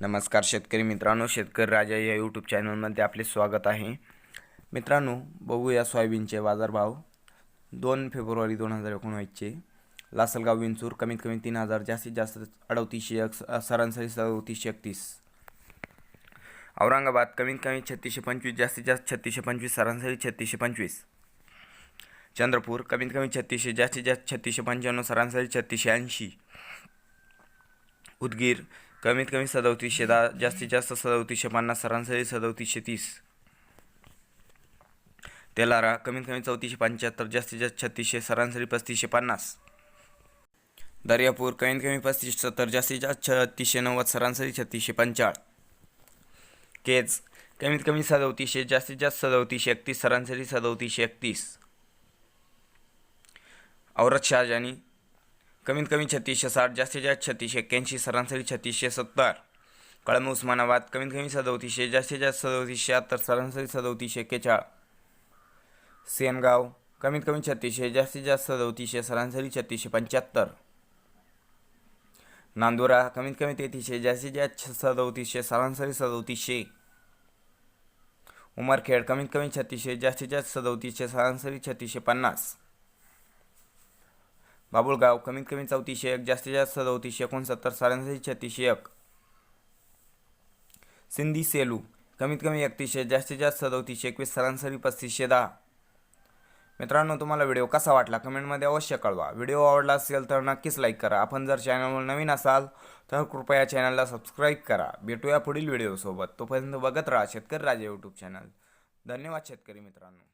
नमस्कार शेतकरी मित्रांनो शेतकरी राजा या यूट्यूब चॅनलमध्ये आपले स्वागत आहे. मित्रांनो बघूया सोयाबीनचे बाजारभाव. दोन फेब्रुवारी दोन हजार एकोणवीसचे. लासलगाव विंचूर कमीत कमी तीन हजार जास्तीत जास्त अडतीसशे एक सरासरी सदतीसशे एकतीस. औरंगाबाद कमीत कमी छत्तीसशे पंचवीस जास्तीत जास्त छत्तीसशे पंचवीस सरासरी छत्तीसशे पंचवीस. चंद्रपूर कमीत कमी छत्तीसशे जास्तीत जास्त छत्तीसशे पंच्याण्णव सरासरी छत्तीसशे ऐंशी. उदगीर कमीत कमी सदोतीसशे दहा जास्तीत जास्त सदोतीसशे पन्नास सरासरी सदोतीसशे तीस. तेलारा कमीत कमी चौतीसशे पंच्याहत्तर जास्तीत जास्त छत्तीसशे सरासरी पस्तीसशे पन्नास. दर्यापूर कमीत कमी पस्तीस सत्तर जास्तीत जास्त छत्तीसशे नव्वद सरासरी छत्तीसशे पंचाळीस केज कमीत कमी सदोतीसशे जास्तीत जास्त सदोतीसशे एकतीस सरासरी सदोतीसशे एकतीस. औरत शाहजानी कमीत कमी छत्तीसशे साठ जास्तीत जास्त छत्तीसशे एक्क्याऐंशी सरासरी छत्तीसशे सत्तर. कळम उस्मानाबाद कमीत कमी सदोतीसशे जास्तीत जास्त सदोतीसशे शहात्तर सरासरी सदोतीसशे एक्केचाळीस सेनगाव कमीत कमी छत्तीसशे जास्तीत जास्त सदोतीसशे सरासरी छत्तीसशे पंच्याहत्तर. नांदुरा कमीत कमी तेहतीसशे जास्तीत जास्त सदोतीसशे सरासरी सदोतीसशे. उमरखेड कमीत कमी छत्तीसशे जास्तीत जास्त सदोतीसशे सरासरी छत्तीसशे पन्नास. बाबुळगाव कमीत कमी चौतीसशे एक जास्तीत जास्त चौतीसशे एकोणसत्तर सरासरी छत्तीसशे एक. सिंधी सेलू कमीत कमी एकतीसशे जास्तीत जास्त चौतीसशे एकवीस सरासरी पस्तीसशे दहा. मित्रांनो तुम्हाला व्हिडिओ कसा वाटला कमेंटमध्ये अवश्य कळवा. व्हिडिओ आवडला असेल तर नक्कीच लाईक करा. आपण जर चॅनलवर नवीन असाल तर कृपया चॅनलला सबस्क्राईब करा. भेटूया पुढील व्हिडिओसोबत. तोपर्यंत बघत राहा शेतकरी राजा यूट्यूब चॅनल धन्यवाद शेतकरी मित्रांनो.